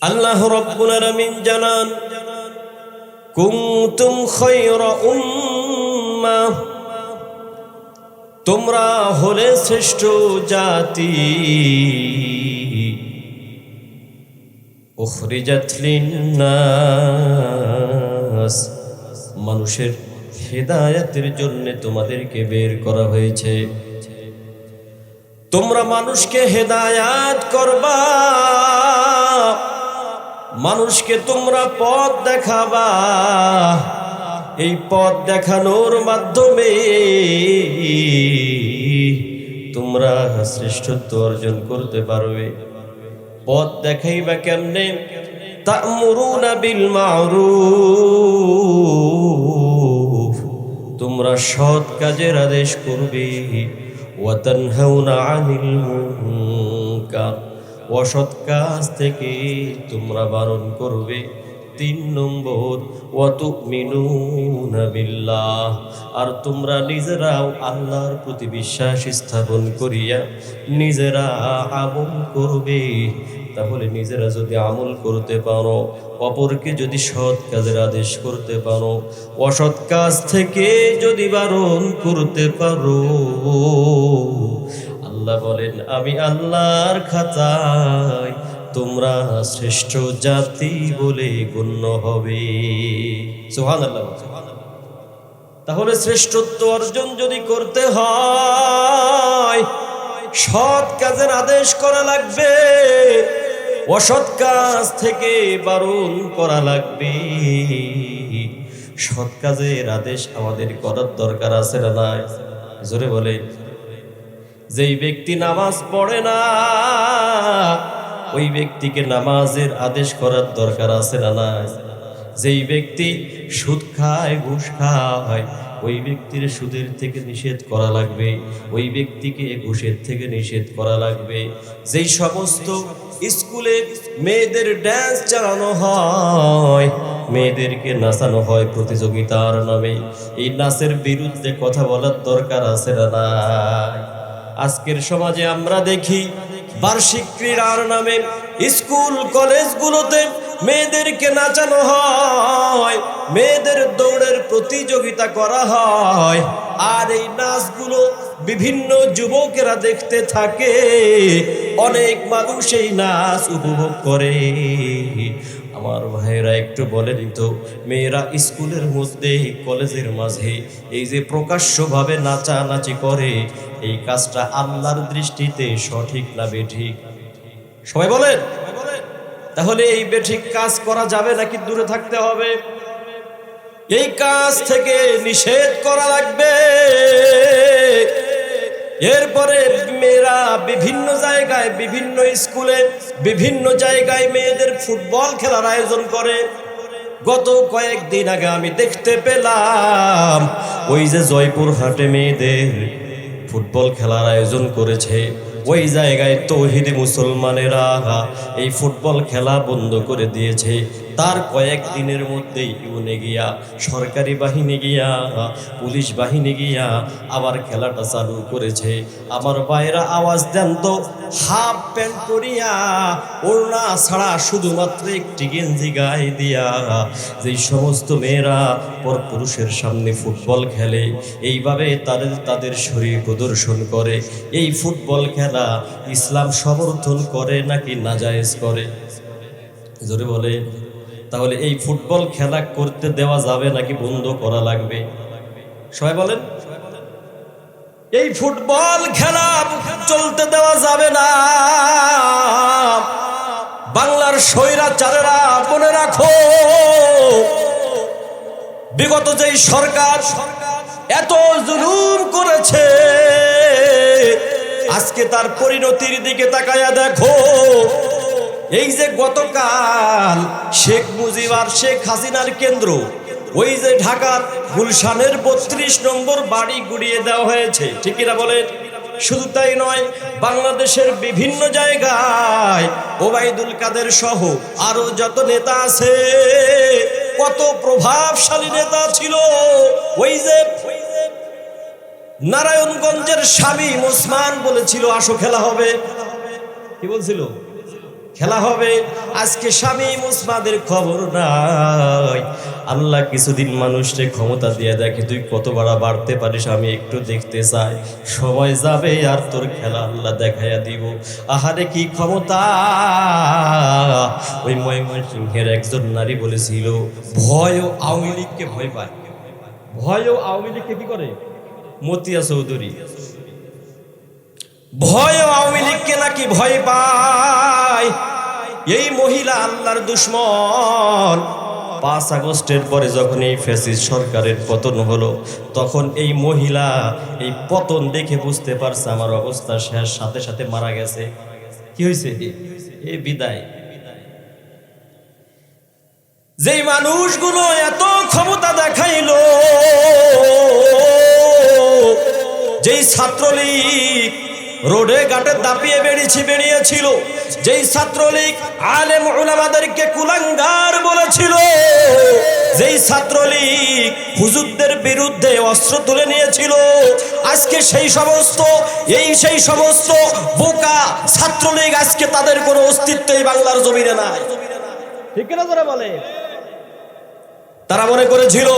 আল্লাহ রব্বুল জানান উম্মাহ তোমরা হলে শ্রেষ্ঠ জাতি। লিন্নাস, মানুষের হেদায়াতের জন্য তোমাদেরকে বের করা হয়েছে। তোমরা মানুষকে হেদায়াত করবা। মানুষকে তোমরা পথ দেখাবা। এই পথ দেখানোর মাধ্যমে তোমরা শ্রেষ্ঠত্ব অর্জন করতে পারবে। পথ দেখাইবা কেমনে? তা'মুরুনা বিল মা'রুফ তোমরা সৎ কাজের আদেশ করবে। ওয়াতানহাউনা আনিল মুনকার। অসৎ কাজ থেকে তোমরা বারণ করবে। তিন নম্বর আর তোমরা নিজেরাও আল্লাহর প্রতি বিশ্বাস স্থাপন করিয়া নিজেরা আমল করবে। তাহলে নিজেরা যদি আমল করতে পারো, অপরকে যদি সৎ কাজের আদেশ করতে পারো, অসৎ কাজ থেকে যদি বারণ করতে পারো আল্লাহ বলেন, আমি আল্লাহর খাতায় তোমরা শ্রেষ্ঠ জাতি বলে গণ্য হবে। সোহান আল্লাহ তাহলে শ্রেষ্ঠত্ব অর্জন যদি করতে হয়, সৎ কাজের আদেশ করা লাগবে, অসৎ কাজ থেকে বারণ করা লাগবে। সৎ কাজের আদেশ আমাদের করার দরকার আছে না নাই? জোরে বলে যেই ব্যক্তি নামাজ পড়ে না, ওই ব্যক্তিকে নামাজের আদেশ করার দরকার আছে না নাই? যেই ব্যক্তি সুদ খায়, ঘুষ খায় ওই ব্যক্তির সুদের থেকে নিষেধ করা লাগবে, ওই ব্যক্তিকে ঘুষের থেকে নিষেধ করা লাগবে। যেই সমস্ত স্কুলে মেয়েদের ড্যান্স চালানো হয়, মেয়েদেরকে নাচানো হয় প্রতিযোগিতার নামে, এই নাচের বিরুদ্ধে কথা বলার দরকার আছে না আজকের সমাজে আমরা দেখি বার্ষিক ক্রীড়ার নামে স্কুল, কলেজগুলোতে মেয়েদেরকে নাচানো হয়, মেয়েদের দৌড়ের প্রতিযোগিতা করা হয়। আর এই নাচগুলো বিভিন্ন যুবকেরা দেখতে থাকে। অনেক মানুষ এই নাচ উপভোগ করে। আমার ভাইয়েরা একটু বলে দিত মেয়েরা স্কুলের মধ্যে, কলেজের মাঝে, এই যে প্রকাশ্যভাবে নাচানাচি করে, এই কাজটা আল্লাহর দৃষ্টিতে সঠিক না বেঠিক? সবাই বলেন। তাহলে এই বেঠিক কাজ করা যাবে নাকি দূরে থাকতে হবে? এই কাজ থেকে নিষেধ করা লাগবে। এরপরে মেয়েরা বিভিন্ন জায়গায়, বিভিন্ন স্কুলে, বিভিন্ন জায়গায় মেয়েদের ফুটবল খেলার আয়োজন করে। গত কয়েকদিন আগে আমি দেখতে পেলাম, ওই যে জয়পুর হাটে মেয়েদের ফুটবল খেলার আয়োজন করেছে। ওই জায়গায় তৌহিদি মুসলমানেরা এই ফুটবল খেলা বন্ধ করে দিয়েছে। তার কয়েক দিনের মধ্যেই ইউনে গিয়া, সরকারি বাহিনী গিয়া, পুলিশ বাহিনী গিয়া আবার খেলাটা চালু করেছে। আমার বাইরা আওয়াজ দেন তো, হাফ প্যান্ট পরিয়া, ওড়না ছাড়া শুধুমাত্র একটি গেঞ্জি গায়ে দিয়া। যেই সমস্ত মেয়েরা পর পুরুষের সামনে ফুটবল খেলে, এইভাবে তাদের তাদের শরীর প্রদর্শন করে। এই ফুটবল খেলা ইসলাম সমর্থন করে নাকি নাজায়েজ করে? জোরে বলে। তাহলে এই ফুটবল খেলা করতে দেওয়া যাবে নাকি বন্ধ করা লাগবে? সবাই বলেন। এই ফুটবল খেলা চলতে দেওয়া যাবে না। বাংলার স্বৈরাচারেরা মনে রাখো, বিগত যেই সরকার এত জুলুম করেছে, আজকে তার পরিণতির দিকে তাকায়া দেখো। এই যে গতকাল শেখ মুজিব আর শেখ হাসিনার কেন্দ্র, ওই যে ঢাকার গুলশানের বত্রিশ নম্বর বাড়ি গুড়িয়ে দেওয়া হয়েছে ঠিকিরা বলেন? শুধু তাই নয়, বাংলাদেশের বিভিন্ন জায়গায় ওবায়দুল কাদের সহ আরও যত নেতা আছে, কত প্রভাবশালী নেতা ছিল, ওই যে নারায়ণগঞ্জের স্বামী ওসমান বলেছিল, আসো খেলা হবে। কি বলছিল? খেলা হবে। আজকে স্বামী মুসমাদের খবর নাই। আল্লাহ কিছুদিন মানুষকে ক্ষমতা দিয়ে দেখে তুই কত বাড়া বাড়তে পারিস? আমি একটু দেখতে চাই। সময় যাবে আর তোর খেলা আল্লাহ দেখাইয়া দিব। আহারে কি ক্ষমতা? ওই ময়ময় ময়মনসিংহের একজন নারী বলেছিল ভয় ও আওয়ামী লীগকে ভয় পায়। ভয় ও আওয়ামী লীগকে কি করে? মতিয়া চৌধুরী। ভয় আওয়ামী লীগকে নাকি ভয় পায়? এই মহিলা আল্লাহর দুশ্মন। পাঁচ আগস্টের পরে যখন এই ফেসিস সরকারের পতন হলো, তখন এই মহিলা এই পতন দেখে বুঝতে পারছে আমার অবস্থা শেষ, সাথে সাথে মারা গেছে। কি হয়েছে এ বিদায়। যেই মানুষগুলো এত ক্ষমতা দেখাইলো, যেই ছাত্রলীগ রোডে ঘাটে দাপিয়ে বেরিয়েছে বেরিয়েছিল যেই ছাত্রলীগ আলেম ওলামাদেরকে কুলাঙ্গার বলেছিল, যেই ছাত্রলীগ হুজুরদের বিরুদ্ধে অস্ত্র তুলে নিয়েছিল, আজকে সেই সমস্ত, এই সেই সমস্ত বোকা ছাত্রলীগ আজকে তাদের কোনো অস্তিত্ব এই বাংলার জমিনে নাই। ঠিক না বলে তারা মনে করেছিল,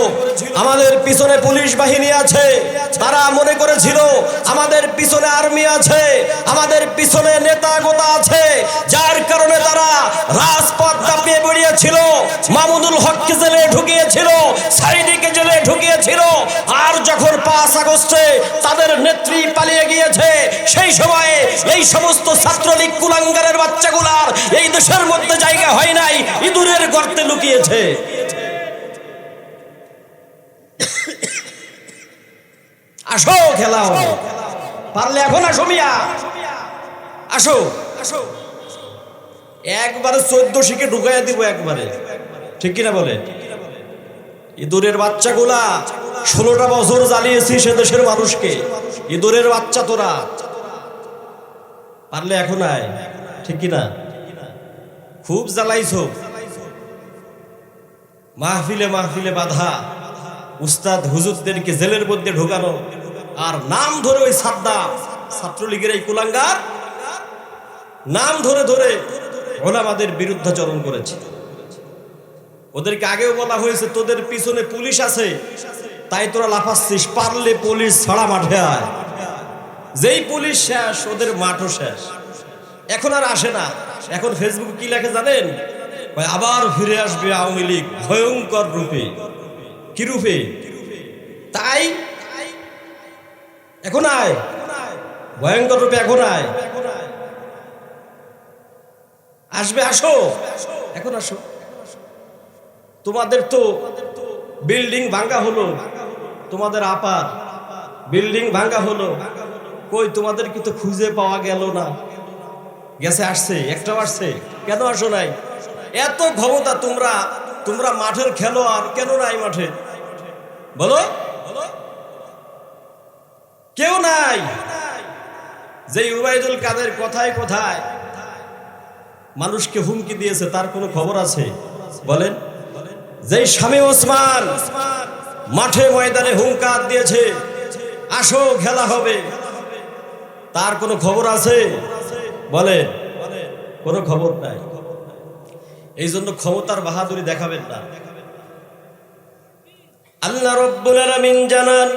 আমাদের পিছনে পুলিশ বাহিনী আছে। তারা মনে করেছিল, আমাদের পিছনে আর্মি আছে। আমাদের পিছনে নেতা গোতা আছে। যার কারণে তারা রাজপথ দাপিয়ে বেরিয়েছিল মামুদুল হককে জেলে ঢুকিয়েছিল, সাইদিকে জেলে ঢুকিয়েছিল। আর যখন পাঁচ আগস্টে তাদের নেত্রী পালিয়ে গিয়েছে, সেই সময়ে এই সমস্ত ছাত্রলীগ কুলাঙ্গারের বাচ্চাগুলার এই দেশের মধ্যে জায়গা হয় নাই, ইঁদুরের গর্তে লুকিয়েছে। আসো খেলা পারলে এখন আসো মিয়া। আসো আসো। একবারে চোদ্দ শিখে ঢুকাইয়া দিব একবারে। ঠিক কিনা বলে? ইঁদুরের বাচ্চাগুলা ষোলোটা বছর জ্বালিয়েছি সে দেশের মানুষকে। ইঁদুরের বাচ্চা তোরা। পারলে এখন আয়। ঠিক কিনা? খুব জ্বালাইছো। মাহফিলে মাহফিলে বাধা। উস্তাদ হুজুরদেরকে জেলের মধ্যে ঢোকানো। আর নাম ধরে ওই সাদ্দা, ছাত্রলীগের এই কুলাঙ্গার, নাম ধরে ধরে ওলামাদের বিরুদ্ধাচরণ করেছে। ওদেরকে আগেও বলা হয়েছে, তোদের পিছনে পুলিশ আছে, তাই তোরা লাফাচ্ছিস, পারলে পুলিশ ছাড়া মাঠে আয়। যেই পুলিশ শেষ, ওদের মাঠও শেষ। এখন আর আসে না। এখন ফেসবুকে কি লেখে জানেন? আবার ফিরে আসবে আওয়ামী লীগ, ভয়ঙ্কর রূপে। কি রূপে তাই? এখন আয়। ভয়ঙ্কর রূপে এখন আয়। আসবে, আসো। এখন আসো। তোমাদের তো বিল্ডিং ভাঙ্গা হলো। তোমাদের আপার বিল্ডিং ভাঙ্গা হলো। কই, তোমাদের কি তো খুঁজে পাওয়া গেল না? গেছে, আসছে, একটাও আসছে। কেন আসো নাই? এত ক্ষমতা তোমরা তোমরা মাঠের খেলোয়াড়, কেন নাই মাঠে? বলো। কেউ নাই যে উবাইদুল কাদের কথায় কথায় মানুষকে হুমকি দিয়েছে, তার কোনো খবর আছে? বলেন। যেই স্বামী ওসমান মাঠে ময়দানে হুঙ্কার দিয়েছে, আসো, খেলা হবে, তার কোনো খবর আছে? বলেন। কোনো খবর নাই। এই জন্য ক্ষমতার বাহাদুরি দেখাবেন না। আল্লাহ রব্বুল আলামিন জানান,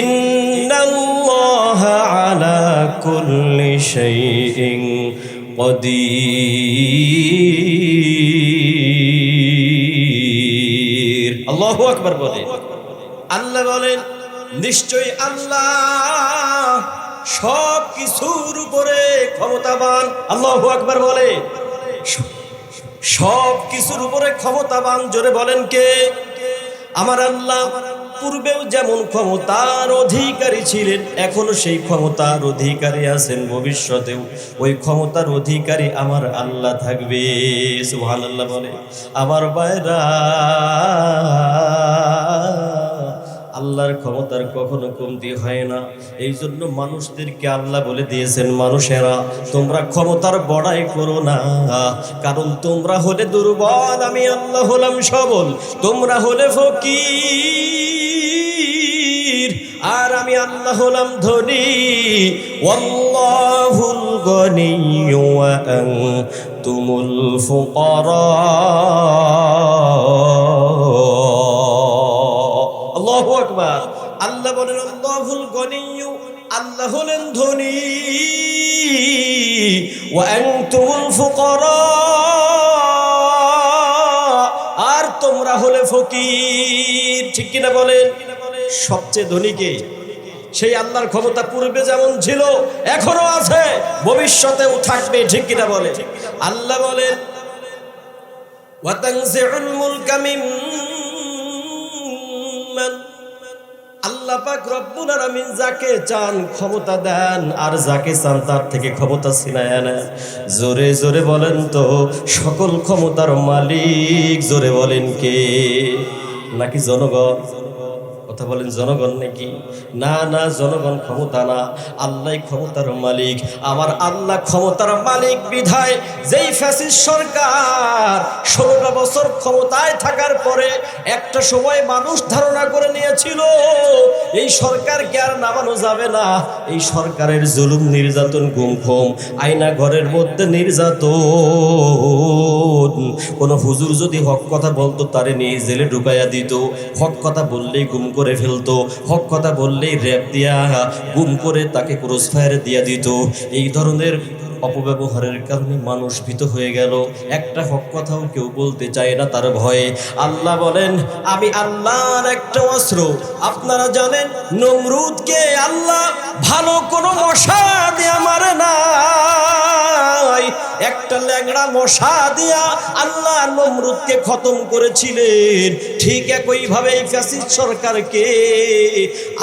ইন্নাল্লাহা আলা কুল্লি শাইইন কদির। আল্লাহু আকবার বলে। আল্লাহ বলেন, নিশ্চয়ই আল্লাহ সব কিছুর উপরে ক্ষমতাবান। আল্লাহু আকবার বলে। সব কিছুর উপরে ক্ষমতাবান জোরে বলেন কে? আমার আল্লাহ পূর্বেও যেমন ক্ষমতার অধিকারী ছিলেন, এখনও সেই ক্ষমতার অধিকারী আছেন ভবিষ্যতেও। ওই ক্ষমতার অধিকারী আমার আল্লাহ থাকবে সুহান আল্লাহ বলে। আমার বাইরা আল্লাহর ক্ষমতার কখনো কমতি হয় না। এই জন্য মানুষদেরকে আল্লাহ বলে দিয়েছেন, মানুষেরা, তোমরা ক্ষমতার বড়াই করো না। কারণ তোমরা হলে দুর্বল, আমি আল্লাহ হলাম সবল। তোমরা হলে ফকির, আর আমি আল্লাহ হলাম ধনী। ওয়াল্লাহুল গনিয়্যু ওয়া আনতুমুল ফুকারা। আল্লাহু আকবার। আল্লাহ বলেন, আল্লাহুল আল্লাহ হলেন ধনী। ওয়া আনতুমুল আর তোমরা হলে ফকির। ঠিক কিনা বলেন? সবচেয়ে ধনীকে সেই আল্লাহর ক্ষমতা পূর্বে যেমন ছিল, এখনও আছে, ভবিষ্যতেও থাকবে, ঠিক কিনা বলে আল্লাহ বলেন ওয়াতানজিউল মুলকা মিন আল্লাহ পাক রব্বুল আলামিন যাকে চান ক্ষমতা দেন, আর যাকে চান তার থেকে ক্ষমতা ছিনায় নেন জোরে জোরে বলেন তো, সকল ক্ষমতার মালিক জোরে বলেন কে? নাকি জনগণ? কথা বলেন, জনগণ নাকি? না না, জনগণ ক্ষমতা না। আল্লাহ ক্ষমতার মালিক। আমার আল্লাহ ক্ষমতার মালিক বিধায় যেই ফ্যাসিস সরকার ষোলোটা বছর ক্ষমতায় থাকার পরে একটা সময় মানুষ ধারণা করে নিয়েছিল, এই সরকারকে আর নামানো যাবে না? এই সরকারের জুলুম, নির্যাতন, গুমখম, আয়না ঘরের মধ্যে নির্যাতন। কোন হুজুর যদি হক কথা বলতো, তারে নিয়ে জেলে ঢুকাইয়া দিত। হক কথা বললেই গুম করে ফেলতো। হক কথা বললেই র্যাপ দিয়া, গুম করে তাকে ক্রস ফায়ারে দিয়া দিত। এই ধরনের অপব্যবহারের কারণে মানুষ ভীত হয়ে গেল। একটা হক কথাও কেউ বলতে চায় না তার ভয়ে। আল্লাহ বলেন, আমি আল্লাহর একটা অস্ত্র। আপনারা জানেন নমরুদকে আল্লাহ ভালো কোনো মশা একটা ল্যাংড়া মশা দিয়া আল্লাহ নমরুদকে খতম করেছিলেন। ঠিক একইভাবে এই ফ্যাসিস্ট সরকারকে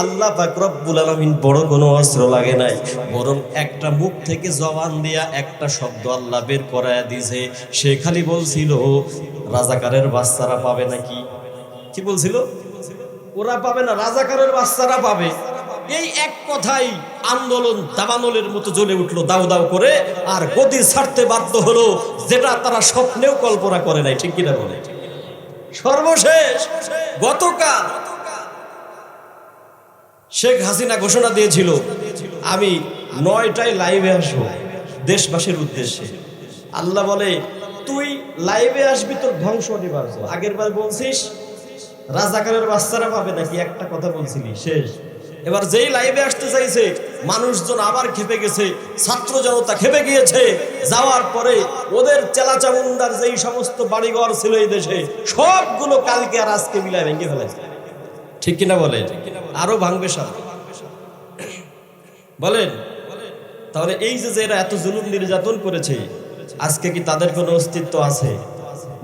আল্লাহ পাক রব্বুল আলামিন বড় কোনো অস্ত্র লাগে নাই, বরং একটা মুখ থেকে জবান দিয়া একটা শব্দ আল্লাহ বের করায় দিয়েছে সে খালি বলছিল, রাজাকারের বাচ্চারা পাবে নাকি? কি বলছিল? ওরা পাবে না, রাজাকারের বাচ্চারা পাবে। এই এক কথাই আন্দোলন দাবানলের মতো জ্বলে উঠল দাও দাও করে, আর গদি ছাড়তে বাধ্য হলো যেটা তারা স্বপ্নেও কল্পনা করে নাই, ঠিক কিনা বলে? সর্বশেষ গতকাল শেখ হাসিনা ঘোষণা দিয়েছিল, আমি নয়টায় লাইভে আসব দেশবাসীর উদ্দেশ্যে। আল্লাহ বলে, তুই লাইভে আসবি, তোর ধ্বংস অনিবার্য আগের বার বলছিস, রাজাকারের বাচ্চারা পাবে নাকি? একটা কথা বলছিলি, শেষ। এবার যেই লাইভে আসতে চাইছে, মানুষজন আবার খেপে গেছে, ছাত্র জনতা খেপে গিয়েছে। যাওয়ার পরে ওদের চেলা চামুন্দার যেই সমস্ত বাড়িঘর ছিল এই দেশে, সবগুলো কালকে আর আজকে মিলায় ভেঙে ফেলেছে। ঠিক কিনা বলে আরও ভাঙবে সব। বলেন? তাহলে এই যে যে এরা এত জুলুম নির্যাতন করেছে, আজকে কি তাদের কোনো অস্তিত্ব আছে?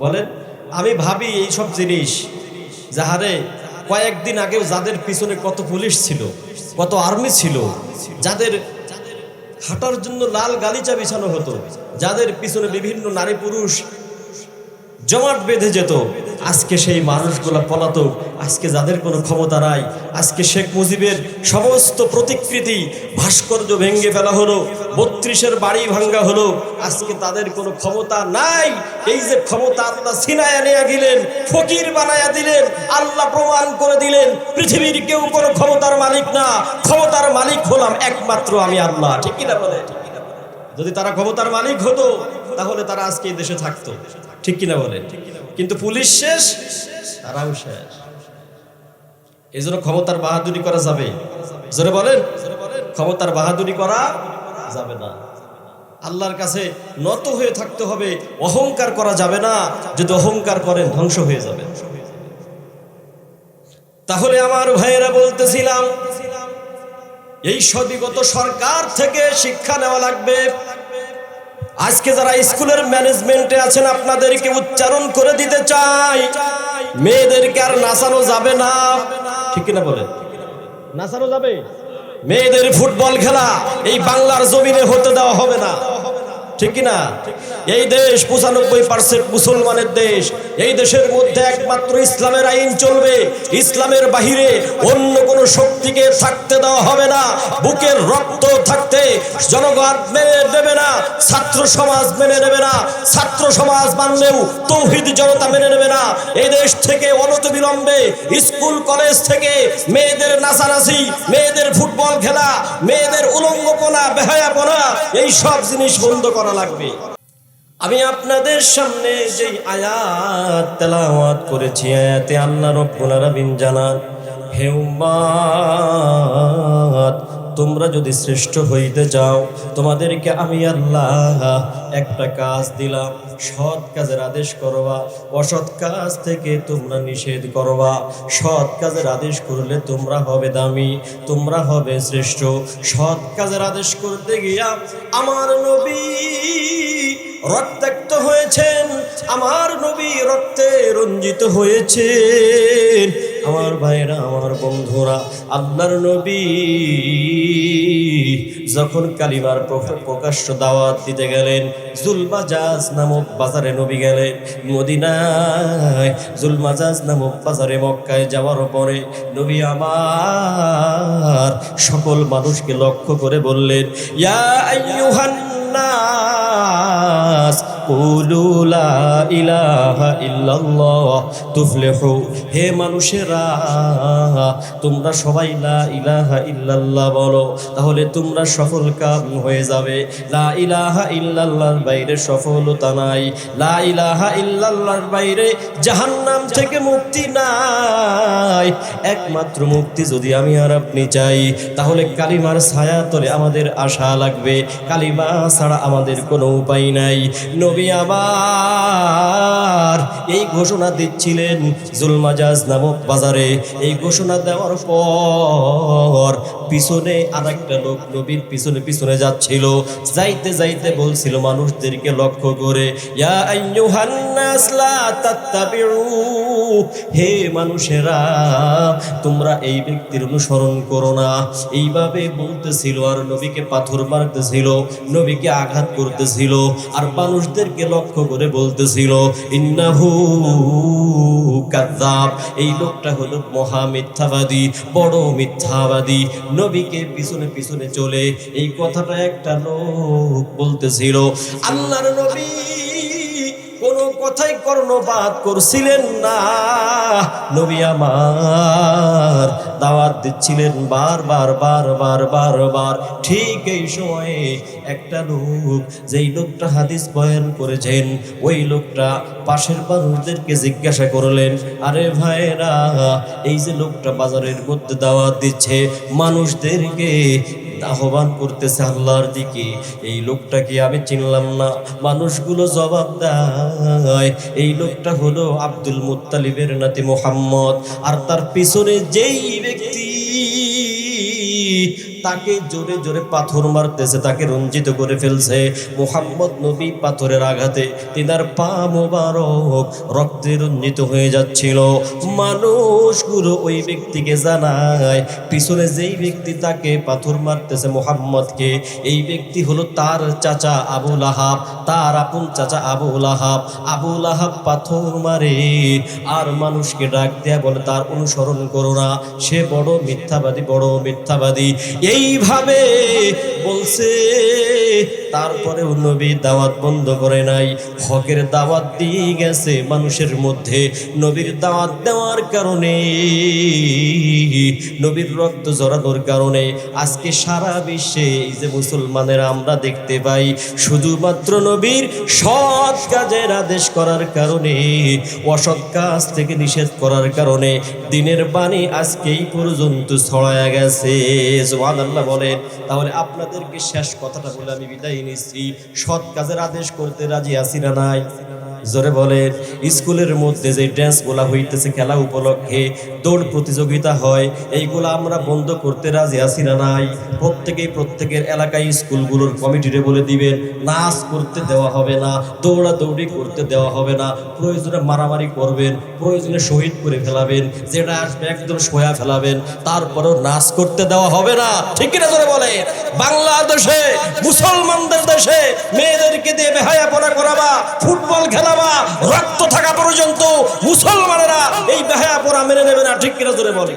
বলেন? আমি ভাবি এই সব জিনিস, যাহারে কয়েকদিন আগে যাদের পিছনে কত পুলিশ ছিল, কত আর্মি ছিল, যাদের হাঁটার জন্য লাল গালিচা বিছানো হতো, যাদের পিছনে বিভিন্ন নারী পুরুষ জমাট বেঁধে যেত আজকে সেই মানুষগুলো পলাতক, আজকে যাদের কোনো ক্ষমতা নাই, আজকে শেখ মুজিবের সমস্ত প্রতিকৃতি ভাস্কর্য ভেঙে ফেলা হলো, বত্রিশের বাড়ি ভাঙ্গা হলো, আজকে তাদের কোনো ক্ষমতা নাই। এই যে ক্ষমতা আল্লাহ সিনায়া নিয়ে গেলেন ফকির বানায়া দিলেন, আল্লাহ প্রমাণ করে দিলেন, পৃথিবীর কেউ কোনো ক্ষমতার মালিক না। ক্ষমতার মালিক হলাম একমাত্র আমি আল্লাহ, ঠিক কিনা বলে? যদি তারা ক্ষমতার মালিক হতো, তাহলে তারা আজকে এই দেশে থাকতো, ঠিক কিনা বলে? কিন্তু পুলিশ শেষ, তারাও শেষ। এই জন্য ক্ষমতার বাহাদুরি করা যাবে। জোরে বলেন, ক্ষমতার বাহাদুরি করা যাবে না। আল্লাহর কাছে নত হয়ে থাকতে হবে, অহংকার করা যাবে না। যদি অহংকার করেন, ধ্বংস হয়ে যাবে। তাহলে আমার ভাইয়েরা বলতেছিলাম, এই সদিগত সরকার থেকে শিক্ষা নেওয়া লাগবে। আজকে যারা স্কুলের ম্যানেজমেন্টে আছেন, আপনাদেরকে উচ্চারণ করে দিতে চাই। মেয়েদেরকে আর নাচানো যাবে না। ঠিক কিনা বলে নাচানো যাবে? মেয়েদের ফুটবল খেলা এই বাংলার জমিনে হতে দেওয়া হবে না। ঠিক কিনা? এই দেশ পঁচানব্বই পার্সেন্ট মুসলমানের দেশ। এই দেশের মধ্যে একমাত্র ইসলামের আইন চলবে। ইসলামের বাহিরে অন্য কোন শক্তিকে থাকতে দেওয়া হবে না। বুকের রক্ত থাকতে জনগণ মেনে নেবে না, ছাত্র সমাজ মেনে নেবে না, ছাত্র সমাজ মানলেও তৌহিদ জনতা মেনে নেবে না। এই দেশ থেকে অনত বিলম্বে, স্কুল, কলেজ থেকে মেয়েদের নাচানাচি, মেয়েদের ফুটবল খেলা, মেয়েদের উলঙ্গপনা, বেহায়াপনা, এই সব জিনিস বন্ধ করা লাগবে। আমি আপনাদের সামনে যে আয়াত তেলাওয়াত করেছি, আয়াতে আল্লাহ রব্বুল আলামিন জানান, হে উম্মাত তোমরা যদি শ্রেষ্ঠ হইতে চাও তোমাদেরকে আমি আল্লাহ একটা কাজ দিলাম, সৎ কাজের আদেশ করবা, অসৎ কাজ থেকে তোমরা নিষেধ করবা, সৎ কাজের আদেশ করলে তোমরা হবে দামি, তোমরা হবে শ্রেষ্ঠ, সৎ কাজের আদেশ করতে গিয়া আমার নবী রক্তাক্ত হয়েছেন, আমার নবী রক্তে রঞ্জিত হয়েছে আমার ভাইরা আমার বন্ধুরা আল্লাহর নবী যখন কালিমার প্রকাশ্য দাওয়াত দিতে গেলেন, জুলমাজাজ নামক বাজারে নবী গেলেন মদিনায়। জুলমাজাজ নামক বাজারে মক্কায় যাওয়ার পরে নবী আমার সকল মানুষকে লক্ষ্য করে বললেন, ইয়া আইয়ুহান নাস কুলু লা ইলাহা ইল্লাল্লাহ তুফলিহু হে মানুষেরা, তোমরা সবাই লা ইলাহা ইল্লাল্লাহ বলো, তাহলে তোমরা সফল কাম হয়ে যাবে। লা ইলাহা ইল্লাল্লাহর বাইরে সফলতা নাই। লা ইলাহা ইল্লাল্লাহর বাইরে জাহান্নাম থেকে মুক্তি নাই। একমাত্র মুক্তি যদি আমি আর আপনি চাই, তাহলে কালিমার ছায়া তলে আমাদের আশা লাগবে। কালিমা ছাড়া আমাদের কোনো উপায় নাই। নবী আবার এই ঘোষণা দিচ্ছিলেন জুলমাজাজ নামক বাজারে। এই ঘোষণা দেওয়ার পর পিছনে আর একটা লোক নবীর পিছনে পিছনে যাচ্ছিল। যাইতে যাইতে বলছিল মানুষদেরকে লক্ষ্য করে হে মানুষেরা, তোমরা এই ব্যক্তির অনুসরণ করো না। এইভাবে বলতেছিল আর নবীকে পাথর মারতেছিল, নবীকে আঘাত করতেছিল। আর মানুষদেরকে লক্ষ্য করে বলতেছিল, ইন্নাহু কাযাব এই লোকটা হলো মহা মিথ্যাবাদী, বড় মিথ্যাবাদী। নবীকে পিছনে পিছনে চলে এই কথাটা একটা লোক বলতেছিল, আল্লাহর নবী কোনো কথাই কর্ণপাত করছিলেন না। নবী আমার দাওয়াত দিচ্ছিলেন বার বার বার বার বার বার। ঠিক এই সময়ে একটা লোক, যেই লোকটা হাদিস বয়ান করেছেন, ওই লোকটা পাশের মানুষদেরকে জিজ্ঞাসা করলেন, আরে ভাইরা এই যে লোকটা বাজারের মধ্যে দাওয়াত দিচ্ছে, মানুষদেরকে আহ্বান করতেছে আল্লাহর দিকে, এই লোকটাকে আমি চিনলাম না। মানুষগুলো জবাব দেয়, এই লোকটা হলো আব্দুল মুত্তালিবের নাতি মোহাম্মদ। আর তার পিছনে যেই ব্যক্তি তাকে জোরে জোরে পাথর মারতেছে, তাকে রঞ্জিত করে ফেলছে। মোহাম্মদ নবী পাথরের আঘাতে তিনার পা মোবারক রক্তে রঞ্জিত হয়ে যাচ্ছিল। মানুষগুলো ওই ব্যক্তিকে জানায়, পিছনে যেই ব্যক্তি তাকে পাথর মারতেছে মোহাম্মদকে, এই ব্যক্তি হলো তার চাচা আবুল আহাব তার আপন চাচা আবুল আহাব আবুল আহাব পাথর মারে, আর মানুষকে ডাক দেয়া বলে, তার অনুসরণ করো না, সে বড় মিথ্যাবাদী বড় মিথ্যাবাদী। এইভাবে বলছে, তারপরেও নবী দাওয়াত বন্ধ করে নাই। হকের দাওয়াত দিয়ে গেছে মানুষের মধ্যে। নবীর দাওয়াত দেওয়ার কারণে, নবীর রক্ত জড়ানোর কারণে আজকে সারা বিশ্বে এই যে মুসলমানেরা আমরা দেখতে পাই, শুধুমাত্র নবীর সৎ কাজের আদেশ করার কারণে, অসৎ কাজ থেকে নিষেধ করার কারণে দিনের বাণী আজকেই পর্যন্ত ছড়ায়া গেছে। আল্লাহ বলেন। তাহলে আপনাদেরকে শেষ কথাটা বলে আমি বিদায় নিচ্ছি। সৎ কাজের আদেশ করতে রাজি আছি না নাই? জোরে বলেন স্কুলের মধ্যে যে ড্যান্সগুলা হইতেছে খেলা উপলক্ষে, দৌড় প্রতিযোগিতা হয়, এইগুলো আমরা বন্ধ করতে রাজি আছি না নাই। প্রত্যেকেই প্রত্যেকের এলাকায় স্কুলগুলোর কমিটিরে বলে দিবেন, নাচ করতে দেওয়া হবে না, দৌড়াদৌড়ি করতে দেওয়া হবে না, প্রয়োজনে মারামারি করবেন, প্রয়োজনে শহীদ করে ফেলাবেন, যেটা আসবে একদম সোয়া ফেলাবেন, তারপরেও নাচ করতে দেওয়া হবে না। ঠিক কিনা জোরে বলে? বাংলাদেশে, মুসলমানদের দেশে মেয়েদেরকে দিয়ে বেহায়া পড়া করাবা, ফুটবল খেলাবা রক্ত থাকা পর্যন্ত মুসলমানেরা এই বেহায়া পড়া মেনে নেবে না। ঠিক কিনা জোরে বলে